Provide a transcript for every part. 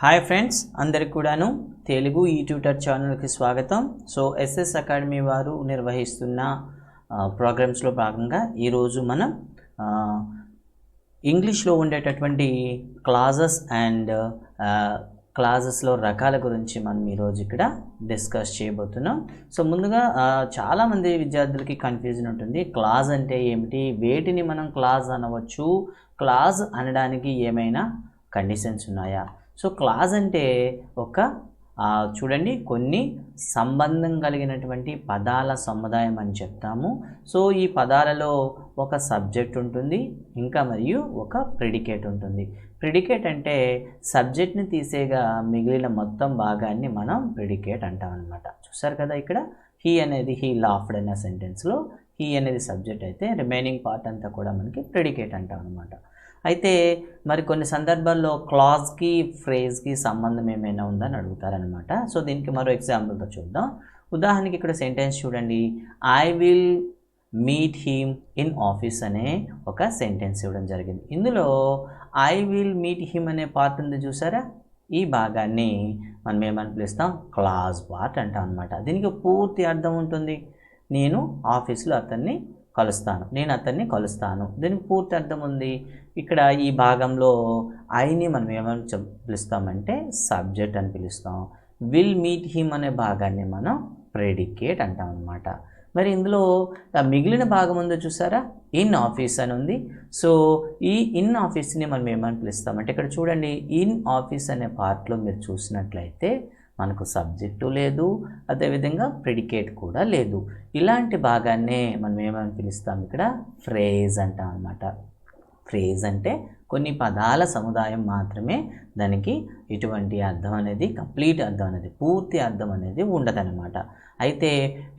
Hi friends అందరికి కూడాను తెలుగు ఈ ట్యూటర్ ఛానల్కి స్వాగతం. సో ఎస్ఎస్ అకాడమీ వారు నిర్వహిస్తున్న ప్రోగ్రామ్స్లో భాగంగా ఈరోజు మనం ఇంగ్లీష్లో ఉండేటటువంటి క్లాజెస్ అండ్ క్లాజెస్లో రకాల గురించి మనం ఈరోజు ఇక్కడ డిస్కస్ చేయబోతున్నాం. సో ముందుగా చాలామంది విద్యార్థులకి కన్ఫ్యూజన్ ఉంటుంది. క్లాజ్ అంటే ఏమిటి? వేటిని మనం క్లాజ్ అనవచ్చు? క్లాజ్ అనడానికి ఏమైనా కండిషన్స్ ఉన్నాయా? సో క్లాజ్ అంటే ఒక చూడండి కొన్ని సంబంధం కలిగినటువంటి పదాల సముదాయం అని చెప్తాము. సో ఈ పదాలలో ఒక సబ్జెక్ట్ ఉంటుంది ఇంకా మరియు ఒక ప్రిడికేట్ ఉంటుంది. ప్రిడికేట్ అంటే సబ్జెక్ట్ని తీసేగా మిగిలిన మొత్తం భాగాన్ని మనం ప్రిడికేట్ అంటాం అనమాట చూసారు కదా ఇక్కడ? హీ అనేది హీ లాఫ్డ్ అనే సెంటెన్స్లో హీ అనేది సబ్జెక్ట్ అయితే రిమైనింగ్ పార్ట్ అంతా కూడా మనకి ప్రిడికేట్ అంటాం అనమాట అయితే మరి కొన్ని సందర్భాల్లో క్లాజ్కి ఫ్రేజ్కి సంబంధం ఏమైనా ఉందని అడుగుతారనమాట సో దీనికి మరో ఎగ్జాంపుల్తో చూద్దాం. ఉదాహరణకి ఇక్కడ సెంటెన్స్ చూడండి. I will meet him in office అనే ఒక సెంటెన్స్ ఇవ్వడం జరిగింది. ఇందులో ఐ విల్ మీట్ హిమ్ అనే పార్ట్ ఉంది చూసారా? ఈ భాగాన్ని మనం ఏమని పిలుస్తాం? క్లాజ్ పార్ట్ అంటాం అనమాట దీనికి పూర్తి అర్థం ఉంటుంది. నేను ఆఫీస్లో అతన్ని కలుస్తాను. నేను అతన్ని కలుస్తాను. దీనికి పూర్తి అర్థం ఉంది? ఇక్కడ ఈ భాగంలో ఐని మనం ఏమని చెప్ పిలుస్తామంటే సబ్జెక్ట్ అని పిలుస్తాం. విల్ మీట్ హిమ్ అనే భాగాన్ని మనం ప్రెడికేట్ అంటాం అనమాట మరి ఇందులో ఆ మిగిలిన భాగం ఉందో చూసారా? ఇన్ ఆఫీస్ అని ఉంది. సో ఈ ఇన్ ఆఫీస్ని మనం ఏమని పిలుస్తామంటే ఇక్కడ చూడండి ఇన్ ఆఫీస్ అనే పార్ట్లో మీరు చూసినట్లయితే మనకు సబ్జెక్టు లేదు అదేవిధంగా ప్రిడికేట్ కూడా లేదు. ఇలాంటి భాగాన్నే మనం ఏమని పిలుస్తాం ఇక్కడ? ఫ్రేజ్ అంటాం అనమాట ఫ్రేజ్ అంటే కొన్ని పదాల సముదాయం మాత్రమే దానికి ఇటువంటి అర్థం అనేది కంప్లీట్ అర్థం అనేది పూర్తి అర్థం అనేది ఉండదన్నమాట. అయితే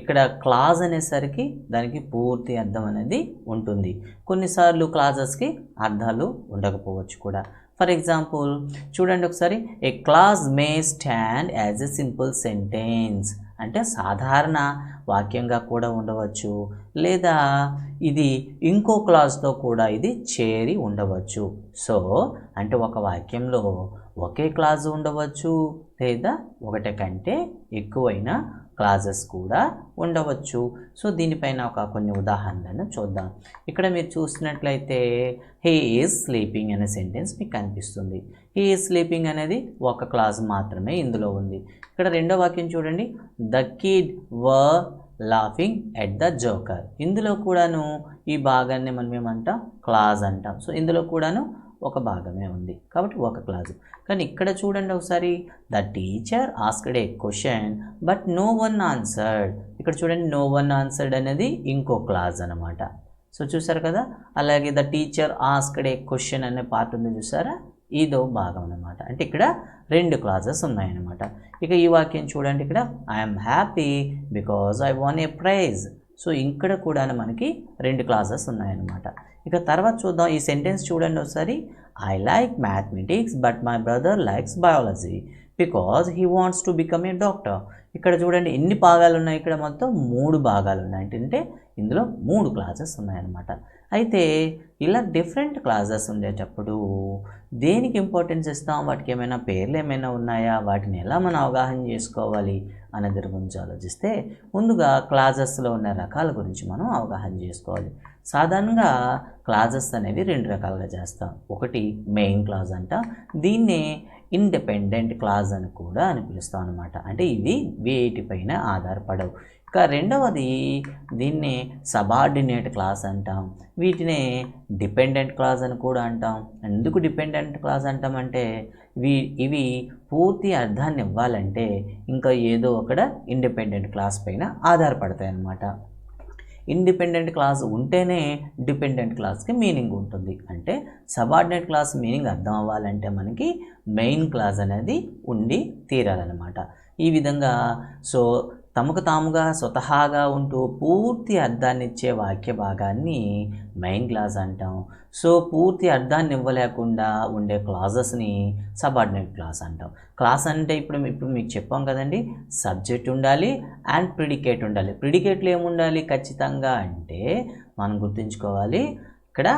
ఇక్కడ క్లాజ్ అనేసరికి దానికి పూర్తి అర్థం అనేది ఉంటుంది. కొన్నిసార్లు క్లాజెస్కి అర్థాలు ఉండకపోవచ్చు కూడా. ఫర్ ఎగ్జాంపుల్ చూడండి ఒకసారి a clause may stand as a simple sentence అంటే సాధారణ వాక్యంగా కూడా ఉండవచ్చు. లేదా ఇది ఇంకో క్లాస్తో కూడా ఇది చేరి ఉండవచ్చు. సో అంటే ఒక వాక్యంలో ఒకే క్లాజ్ ఉండవచ్చు లేదా ఒకటి కంటే ఎక్కువైన క్లాజెస్ కూడా ఉండవచ్చు. సో దీనిపైన ఒక కొన్ని ఉదాహరణలను చూద్దాం. ఇక్కడ మీరు చూసినట్లయితే హీ ఈజ్ స్లీపింగ్ అనే సెంటెన్స్ మీకు కనిపిస్తుంది. హీ ఈజ్ స్లీపింగ్ అనేది ఒక క్లాజ్ మాత్రమే ఇందులో ఉంది. ఇక్కడ రెండో వాక్యం చూడండి. The kid were laughing at the joker ఇందులో కూడాను ఈ భాగాన్ని మనం ఏమంటాం క్లాజ్ అంటాం. సో ఇందులో కూడాను ఒక భాగమే ఉంది. కాబట్టి ఒక క్లాజ్ కానీ ఇక్కడ చూడండి ఒకసారి. The teacher asked a question but no one answered ఇక్కడ చూడండి నో వన్ ఆన్సర్డ్ అనేది ఇంకో క్లాజ్ అనమాట సో చూసారు కదా? అలాగే the teacher asked a question అనే పార్ట్ ఉంది చూసారా? ఇదో భాగం అనమాట అంటే ఇక్కడ రెండు క్లాజెస్ ఉన్నాయన్నమాట. ఇక ఈ వాక్యం చూడండి ఇక్కడ. I'm happy because I won a prize so ఇక్కడ కూడా మనకి రెండు క్లాసెస్ ఉన్నాయన్నమాట. ఇక తర్వాత చూద్దాం ఈ సెంటెన్స్ చూడండి ఒకసారి. I like mathematics but my brother likes biology because he wants to become a doctor ఇక్కడ చూడండి ఎన్ని భాగాలు ఉన్నాయి ఇక్కడ మొత్తం మూడు భాగాలు ఉన్నాయి అంటే ఇందులో మూడు క్లాసెస్ ఉన్నాయన్నమాట. అయితే ఇలా డిఫరెంట్ క్లాసెస్ ఉండేటప్పుడు దేనికి ఇంపార్టెన్స్ ఇస్తాం? వాటికి ఏమైనా పేర్లు ఏమైనా ఉన్నాయా? వాటిని ఎలా మనం అవగాహన చేసుకోవాలి? అనే దాని గురించి ఆలోచిస్తే ముందుగా క్లాజెస్లో ఉన్న రకాల గురించి మనం అవగాహన చేసుకోవాలి. సాధారణంగా క్లాజెస్ అనేవి రెండు రకాలుగా చేస్తాం. ఒకటి మెయిన్ క్లాజ్ అంట దీన్నే ఇండిపెండెంట్ క్లాజ్ అని కూడా అని పిలుస్తాం అనమాట అంటే ఇవి వేటిపైన ఆధారపడవు. ఇక రెండవది దీన్ని సబార్డినేట్ క్లాస్ అంటాం. వీటినే డిపెండెంట్ క్లాస్ అని కూడా అంటాం. ఎందుకు డిపెండెంట్ క్లాస్ అంటామంటే ఇవి ఇవి పూర్తి అర్థాన్ని ఇవ్వాలంటే ఇంకా ఏదో ఒకడ ఇండిపెండెంట్ క్లాస్ పైన ఆధారపడతాయి అన్నమాట. ఇండిపెండెంట్ క్లాస్ ఉంటేనే డిపెండెంట్ క్లాస్కి మీనింగ్ ఉంటుంది. అంటే సబార్డినేట్ క్లాస్ మీనింగ్ అర్థం అవ్వాలంటే మనకి మెయిన్ క్లాస్ అనేది ఉండి తీరాలన్నమాట. ఈ విధంగా సో తమకు తాముగా స్వతహాగా ఉంటూ పూర్తి అర్థాన్ని ఇచ్చే వాక్య భాగాన్ని మెయిన్ క్లాస్ అంటాం. సో పూర్తి అర్థాన్ని ఇవ్వలేకుండా ఉండే క్లాజెస్ని సబార్డినేట్ క్లాస్ అంటాం. క్లాస్ అంటే ఇప్పుడు ఇప్పుడు మీకు చెప్పాం కదండి సబ్జెక్ట్ ఉండాలి అండ్ ప్రిడికేట్ ఉండాలి. ప్రిడికేట్లు ఏముండాలి ఖచ్చితంగా అంటే మనం గుర్తుంచుకోవాలి ఇక్కడ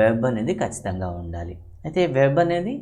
వెబ్ అనేది ఖచ్చితంగా ఉండాలి. అయితే వెబ్ అనేది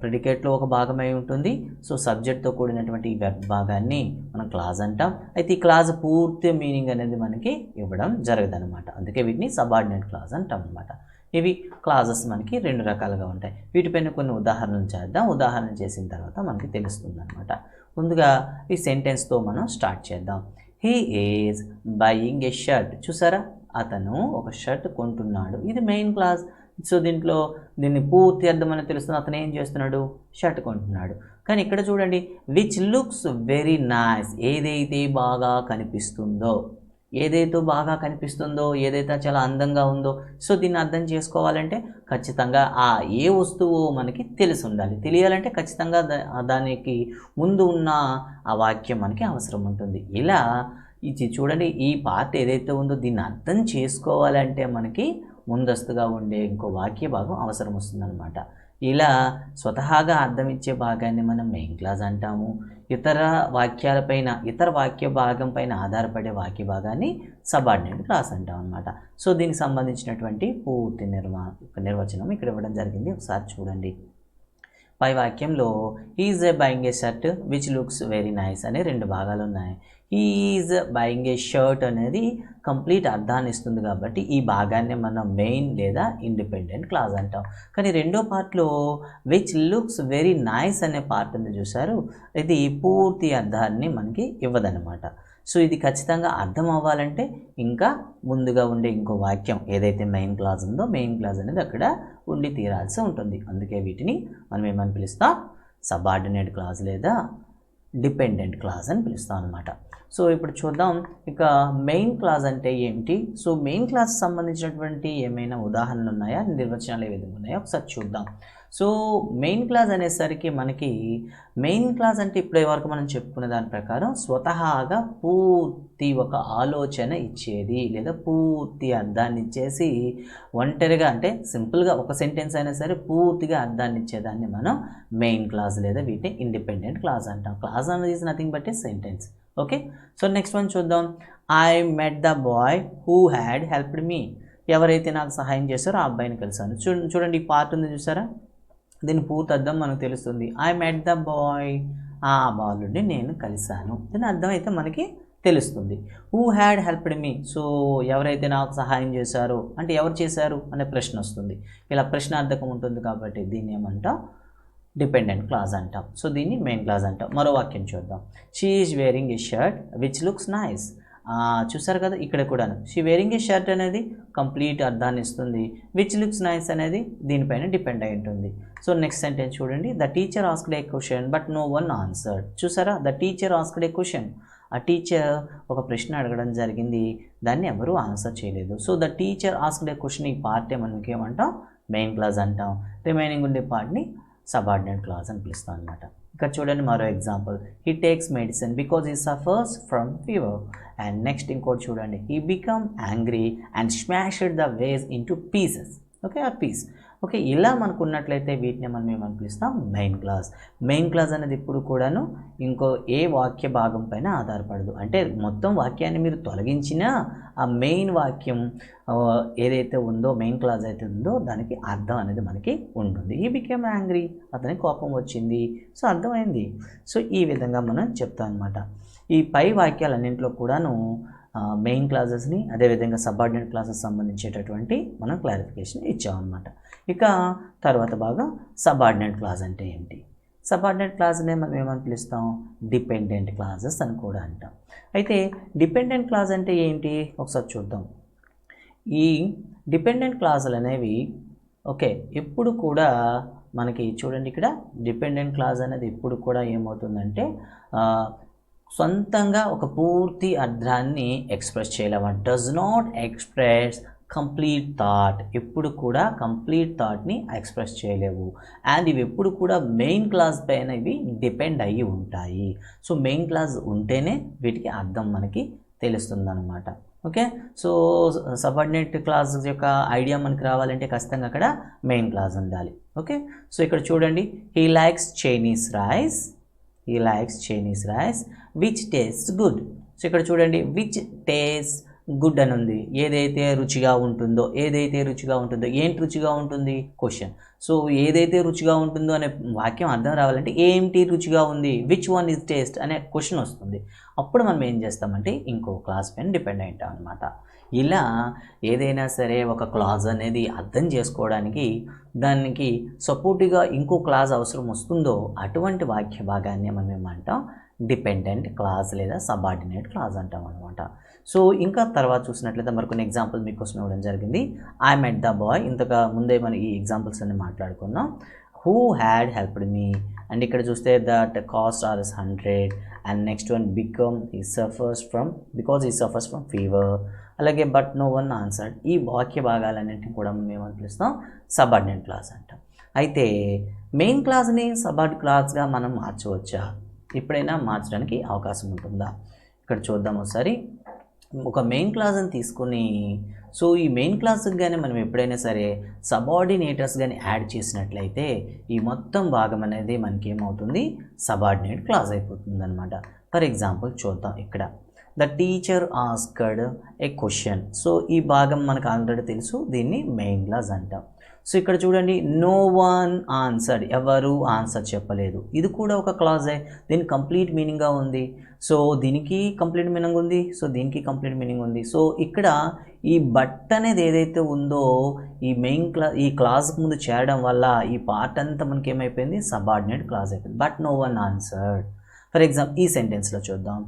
ప్రిడికేట్లో ఒక భాగమై ఉంటుంది. సో సబ్జెక్ట్తో కూడినటువంటి ఈ వెబ్ భాగాన్ని మనం క్లాజ్ అంటాం. అయితే ఈ క్లాజ్ పూర్తి మీనింగ్ అనేది మనకి ఇవ్వడం జరగదు అనమాట అందుకే వీటిని సబార్డినేట్ క్లాజ్ అంటాం అనమాట ఇవి క్లాజెస్ మనకి రెండు రకాలుగా ఉంటాయి. వీటిపైన కొన్ని ఉదాహరణలు చేద్దాం. ఉదాహరణ చేసిన తర్వాత మనకి తెలుస్తుంది అనమాట ముందుగా ఈ సెంటెన్స్తో మనం స్టార్ట్ చేద్దాం. He is buying a shirt చూసారా? అతను ఒక షర్ట్ కొంటున్నాడు. ఇది మెయిన్ క్లాస్ సో దీంట్లో దీన్ని పూర్తి అర్థమని తెలుస్తుంది. అతను ఏం చేస్తున్నాడు? షర్ట్ కొంటున్నాడు. కానీ ఇక్కడ చూడండి విచ్ లుక్స్ వెరీ నైస్ ఏదైతే బాగా కనిపిస్తుందో ఏదైతే బాగా కనిపిస్తుందో ఏదైతే చాలా అందంగా ఉందో సో దీన్ని అర్థం చేసుకోవాలంటే ఖచ్చితంగా ఆ ఏ వస్తువు మనకి తెలిసి ఉండాలి. తెలియాలంటే ఖచ్చితంగా దా- దానికి ముందు ఉన్న ఆ వాక్యం మనకి అవసరం ఉంటుంది. ఇలా ఇది చూడండి ఈ పార్ట్ ఏదైతే ఉందో దీన్ని అర్థం చేసుకోవాలంటే మనకి ముందస్తుగా ఉండే ఇంకో వాక్య భాగం అవసరం వస్తుందన్నమాట. ఇలా స్వతహాగా అర్థం ఇచ్చే భాగాన్ని మనం మెయిన్ క్లాస్ అంటాము. ఇతర వాక్యాలపైన ఇతర వాక్య భాగం పైన ఆధారపడే వాక్య భాగాన్ని సబార్డినేట్ క్లాస్ అంటాం అనమాట సో దీనికి సంబంధించినటువంటి పూర్తి నిర్మా నిర్వచనం ఇక్కడ ఇవ్వడం జరిగింది. ఒకసారి చూడండి. పై వాక్యంలో is a buying a shirt which looks very nice అనే రెండు భాగాలు ఉన్నాయి. ఈజ్ బయింగ్ ఏ షర్ట్ అనేది కంప్లీట్ అర్థాన్ని ఇస్తుంది కాబట్టి ఈ భాగాన్ని మనం మెయిన్ లేదా ఇండిపెండెంట్ క్లాస్ అంటాం. కానీ రెండో పార్ట్లో విచ్ లుక్స్ వెరీ నైస్ అనే పార్ట్ ఉంది చూసారు ఇది పూర్తి అర్థాన్ని మనకి ఇవ్వదనమాట సో ఇది ఖచ్చితంగా అర్థం అవ్వాలంటే ఇంకా ముందుగా ఉండే ఇంకో వాక్యం ఏదైతే మెయిన్ క్లాజ్ ఉందో మెయిన్ క్లాజ్ అనేది అక్కడ ఉండి తీరాల్సి ఉంటుంది. అందుకే వీటిని మనం ఏమని పిలుస్తాం? సబార్డినేట్ క్లాజ్ లేదా డిపెండెంట్ క్లాజ్ అని పిలుస్తాం అనమాట సో ఇప్పుడు చూద్దాం. ఇక మెయిన్ క్లాజ్ అంటే ఏంటి? సో మెయిన్ క్లాస్ సంబంధించినటువంటి ఏమైనా ఉదాహరణలు ఉన్నాయా? నిర్వచనాలు ఏ విధంగా ఉన్నాయో ఒకసారి చూద్దాం. సో మెయిన్ క్లాస్ అనేసరికి మనకి మెయిన్ క్లాస్ అంటే ఇప్పటి వరకు మనం చెప్పుకునే దాని ప్రకారం స్వతహాగా పూర్తి ఒక ఆలోచన ఇచ్చేది లేదా పూర్తి అర్థాన్ని ఇచ్చేసి ఒంటరిగా అంటే సింపుల్గా ఒక సెంటెన్స్ అయినా సరే పూర్తిగా అర్థాన్ని ఇచ్చేదాన్ని మనం మెయిన్ క్లాస్ లేదా వీటిని ఇండిపెండెంట్ క్లాస్ అంటాం. క్లాస్ అనేది is nothing but a sentence okay so next one చూద్దాం. I met the boy who had helped me ఎవరైతే నాకు సహాయం చేశారో ఆ అబ్బాయిని కలిసాను చూ చూడండి ఈ పార్ట్ ఉంది చూసారా? దీని పూర్తి అర్థం మనకు తెలుస్తుంది. ఐ మెట్ ద బాయ్ ఆ బాలుడిని నేను కలిశాను. దీని అర్థం అయితే మనకి తెలుస్తుంది. Who had helped me so ఎవరైతే నాకు సహాయం చేశారో అంటే ఎవరు చేశారు అనే ప్రశ్న వస్తుంది. ఇలా ప్రశ్నార్థకం ఉంటుంది కాబట్టి దీన్ని ఏమంటాం? డిపెండెంట్ క్లాస్ అంటాం. సో దీన్ని మెయిన్ క్లాస్ అంటాం. మరో వాక్యం చూద్దాం. She is wearing a shirt which looks nice చూసారు కదా ఇక్కడ కూడాను. షీ వేరింగ్ ఈ షర్ట్ అనేది కంప్లీట్ అర్థాన్ని ఇస్తుంది. విచ్ లుక్స్ నైస్ అనేది దీనిపైన డిపెండ్ అయి ఉంటుంది. సో నెక్స్ట్ సెంటెన్స్ చూడండి. The teacher asked a question but no one answered చూసారా? The teacher asked a question ఆ టీచర్ ఒక ప్రశ్న అడగడం జరిగింది. దాన్ని ఎవరూ ఆన్సర్ చేయలేదు. So the teacher asked a question ఈ పార్టే మనకి ఏమంటాం? మెయిన్ క్లాస్ అంటాం. రిమైనింగ్ ఉండే పార్ట్ని సబార్డినేట్ క్లాస్ అని పిలుస్తాం అనమాట Kachodan Maro example. He takes medicine because he suffers from fever. And next in code he become angry and smashed the vase into pieces. Okay, a piece. Okay ఇలా మనకు ఉన్నట్లయితే వీటిని మనం ఏమని పిలుస్తాం మెయిన్ క్లాస్ మెయిన్ క్లాస్ అనేది ఇప్పుడు కూడాను ఇంకో ఏ వాక్య భాగం పైన ఆధారపడదు. అంటే మొత్తం వాక్యాన్ని మీరు తొలగించినా ఆ మెయిన్ వాక్యం ఏదైతే ఉందో మెయిన్ క్లాస్ అయితే ఉందో దానికి అర్థం అనేది మనకి ఉంటుంది. ఈ బికేమ్ యాంగ్రీ అతనికి కోపం వచ్చింది. సో అర్థమైంది. సో ఈ విధంగా మనం చెప్తాం అనమాట ఈ పై వాక్యాలన్నింటిలో కూడాను మెయిన్ క్లాసెస్ని అదేవిధంగా సబార్డినేట్ క్లాసెస్ సంబంధించేటటువంటి మనం క్లారిఫికేషన్ ఇచ్చామన్నమాట. ఇక తర్వాత బాగా సబార్డినేట్ క్లాస్ అంటే ఏంటి? సబార్డినేట్ క్లాస్నే మనం ఏమని పిలుస్తాం? డిపెండెంట్ క్లాసెస్ అని కూడా అంటాం. అయితే డిపెండెంట్ క్లాస్ అంటే ఏంటి? ఒకసారి చూద్దాం. ఈ డిపెండెంట్ క్లాజులు అనేవి ఓకే ఎప్పుడు కూడా మనకి చూడండి ఇక్కడ డిపెండెంట్ క్లాస్ అనేది ఎప్పుడు కూడా ఏమవుతుందంటే సొంతంగా ఒక పూర్తి అర్థాన్ని ఎక్స్ప్రెస్ చేయలేము does not express complete thought ఎప్పుడు కూడా కంప్లీట్ థాట్ని ఎక్స్ప్రెస్ చేయలేవు. అండ్ ఇవి ఎప్పుడు కూడా మెయిన్ క్లాస్ పైన ఇవి డిపెండ్ అయ్యి ఉంటాయి. సో మెయిన్ క్లాస్ ఉంటేనే వీటికి అర్థం మనకి తెలుస్తుంది అనమాట ఓకే సో సబార్డినేట్ క్లాస్ యొక్క ఐడియా మనకి రావాలంటే ఖచ్చితంగా అక్కడ మెయిన్ క్లాస్ ఉండాలి. ఓకే సో ఇక్కడ చూడండి. He likes Chinese rice he likes Chinese rice which taste good so ఇక్కడ చూడండి విచ్ టేస్ట్ గుడ్ అని ఉంది ఏదైతే రుచిగా ఉంటుందో ఏదైతే రుచిగా ఉంటుందో ఏంటి రుచిగా ఉంటుంది? క్వశ్చన్ సో ఏదైతే రుచిగా ఉంటుందో అనే వాక్యం అర్థం రావాలంటే ఏంటి రుచిగా ఉంది? విచ్ వన్ ఇస్ టేస్ట్ అనే క్వశ్చన్ వస్తుంది. అప్పుడు మనం ఏం చేస్తామంటే ఇంకో క్లాస్ పైన డిపెండ్ అయింటాం అనమాట ఇలా ఏదైనా సరే ఒక క్లాజ్ అనేది అర్థం చేసుకోవడానికి దానికి సపోర్టివ్గా ఇంకో క్లాజ్ అవసరం వస్తుందో అటువంటి వాక్య భాగాన్ని మనం ఏమంటాం? డిపెండెంట్ క్లాజ్ లేదా సబార్డినేట్ క్లాజ్ అంటాం అనమాట సో ఇంకా తర్వాత చూసినట్లయితే మరికొన్ని ఎగ్జాంపుల్ మీకోసం ఇవ్వడం జరిగింది. ఐ మెట్ ద బాయ్ ఇంతగా ముందే మనం ఈ ఎగ్జాంపుల్స్ అన్ని మాట్లాడుకున్నాం. Who had helped me and ఇక్కడ చూస్తే that cost or is hundred and next one become he suffers from because he suffers from fever అలాగే బట్ నో వన్ ఆన్సర్ ఈ వాక్య భాగాలన్నింటినీ కూడా మేము ఏమని పిలుస్తాం. సబార్డినేట్ క్లాస్ అంటాం. అయితే మెయిన్ క్లాస్ని సబార్డ్ క్లాస్గా మనం మార్చవచ్చా? ఎప్పుడైనా మార్చడానికి అవకాశం ఉంటుందా? ఇక్కడ చూద్దాం ఒకసారి. ఒక మెయిన్ క్లాస్ని తీసుకొని సో ఈ మెయిన్ క్లాస్కి కానీ మనం ఎప్పుడైనా సరే సబార్డినేటర్స్ కానీ యాడ్ చేసినట్లయితే ఈ మొత్తం భాగం అనేది మనకి ఏమవుతుంది సబార్డినేట్ క్లాస్ అయిపోతుంది అనమాట ఫర్ ఎగ్జాంపుల్ చూద్దాం ఇక్కడ. The teacher asked a question so ఈ భాగం మనకు ఆల్రెడీ తెలుసు దీన్ని మెయిన్ క్లాస్ అంటాం. సో ఇక్కడ చూడండి నో వన్ ఆన్సర్డ్ ఎవరు ఆన్సర్ చెప్పలేదు. ఇది కూడా ఒక క్లాజే దీని కంప్లీట్ మీనింగ్గా ఉంది. సో దీనికి కంప్లీట్ మీనింగ్ ఉంది. సో దీనికి కంప్లీట్ మీనింగ్ ఉంది. సో ఇక్కడ ఈ బట్ అనేది ఏదైతే ఉందో ఈ మెయిన్ క్లా ఈ క్లాస్కి ముందు చేరడం వల్ల ఈ పార్ట్ అంతా మనకి ఏమైపోయింది సబార్డినేట్ క్లాస్ అయిపోయింది. But no one answered for example ఈ సెంటెన్స్లో చూద్దాం.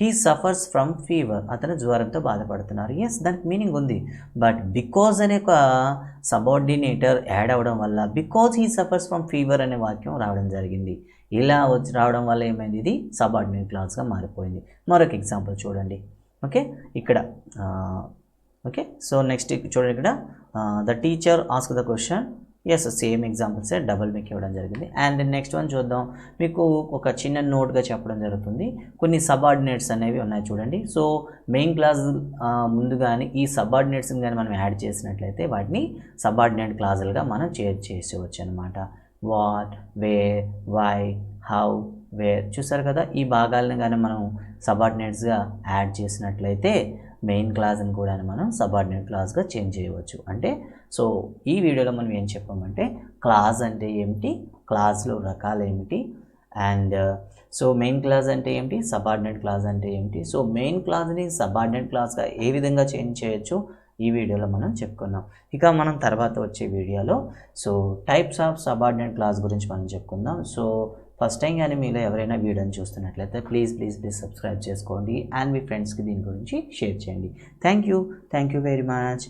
హీ సఫర్స్ ఫ్రమ్ ఫీవర్ అతను జ్వరంతో బాధపడుతున్నారు. ఎస్ దానికి మీనింగ్ ఉంది. బట్ బికాజ్ అనే ఒక సబార్డినేటర్ యాడ్ అవ్వడం వల్ల because he suffers from fever అనే వాక్యం రావడం జరిగింది. ఇలా వచ్చి రావడం వల్ల ఏమైంది? ఇది సబార్డినేట్ క్లాస్గా మారిపోయింది. మరొక ఎగ్జాంపుల్ చూడండి. ఓకే ఇక్కడ ఓకే సో నెక్స్ట్ చూడండి ఇక్కడ. The teacher ask the question yes same examples double మీకు ఇవ్వడం జరిగింది. అండ్ నెక్స్ట్ వన్ చూద్దాం. మీకు ఒక చిన్న నోట్గా చెప్పడం జరుగుతుంది. కొన్ని సబార్డినేట్స్ అనేవి ఉన్నాయి చూడండి. సో మెయిన్ క్లాస్ ముందు కానీ ఈ సబార్డినేట్స్ని కానీ మనం యాడ్ చేసినట్లయితే వాటిని సబార్డినేట్ క్లాజులుగా మనం చేర్ చేసేవచ్చు అనమాట what where why how where చూసారు కదా? ఈ భాగాలను కానీ మనం సబార్డినేట్స్గా యాడ్ చేసినట్లయితే మెయిన్ క్లాస్ని కూడా మనం సబార్డినేట్ క్లాస్గా చేంజ్ చేయవచ్చు. అంటే సో ఈ వీడియోలో మనం ఏం చెప్పామంటే క్లాస్ అంటే ఏమిటి? క్లాస్లో రకాలు ఏమిటి? And uh, so main clause అంటే ఏమిటి? సబార్డినేట్ క్లాస్ అంటే ఏమిటి? సో మెయిన్ క్లాస్ని సబార్డినేట్ క్లాస్గా ఏ విధంగా చేంజ్ చేయొచ్చు? ఈ వీడియోలో మనం చెప్పుకున్నాం ఇక మనం తర్వాత వచ్చే వీడియోలో. So types of subordinate clause గురించి మనం చెప్పుకుందాం. సో ఫస్ట్ టైం కానీ మీలో ఎవరైనా వీడియోని చూస్తున్నట్లయితే ప్లీజ్ ప్లీజ్ ప్లీజ్ సబ్స్క్రైబ్ చేసుకోండి. అండ్ మీ ఫ్రెండ్స్కి దీని గురించి షేర్ చేయండి. Thank you. Thank you very much.